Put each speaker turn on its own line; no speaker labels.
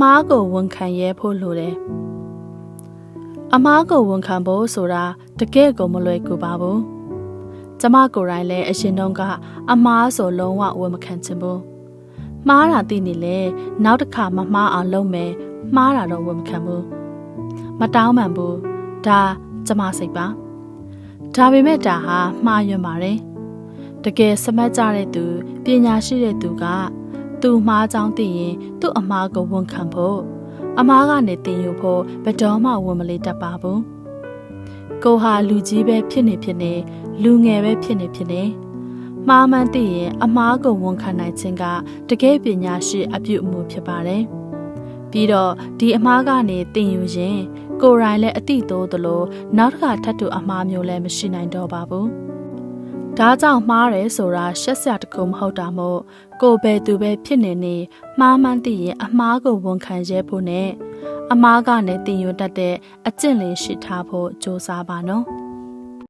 မားကိုဝန်ခံရဲဖို့လိုတယ်အမားကိုဝန်ခံဖို့ဆိုတာတကယ့်ကိုမလွယ်ကူပါဘူးကျမကိုယ်တိုင်လည်းအရှင်တုန်းကအမားဆိုလုံးဝဝန်မခံချင်ဘူးမှားတာသိနေလေနောက်တစ်ခါမမှားအောင်လုပ်မယ်မှားတာတော့ဝန်မခံဘူးမတောင်းပန်ဘူးဒါကျမစိတ်ပါဒါပေမဲ့ဒါဟာမှားယွင်းပါတယ်တကယ်စမတ်ကြတဲ့သူပညာရှိတဲ့သူက သူမှားကြောင်းသိရင်သူ့အမားကိုဝန်ခံဖို့အမားကနေတင်ယူဖို့ဘယ်တော့မှဝန်မလေးတတ်ပါဘူးကိုဟာလူကြီးပဲဖြစ်နေဖြစ်နေလူငယ်ပဲဖြစ်နေဖြစ်နေမှားမှန်သိရင်အမားကိုဝန်ခံနိုင်ခြင်းကတကယ်ပညာရှိအပြုအမူဖြစ်ပါတယ်ပြီးတော့ဒီအမားကနေတင်ယူရင်ကိုယ်တိုင်လည်းအတိတိုးသလိုနောက်တစ်ခါထပ်တူအမားမျိုးလည်းမရှိနိုင်တော့ပါဘူး ဒါကြောင့်မှားတယ်ဆိုတာရှက်စရာတခုမဟုတ်တာမို့ကိုယ်ပဲသူပဲဖြစ်နေနေမှားမှန်းသိရင်အမားကိုဝန်ခံရဲဖို့နဲ့အမားကနေတင်ယူတတ်တဲ့အကျင့်လေးရှိထားဖို့စ조사ပါနော်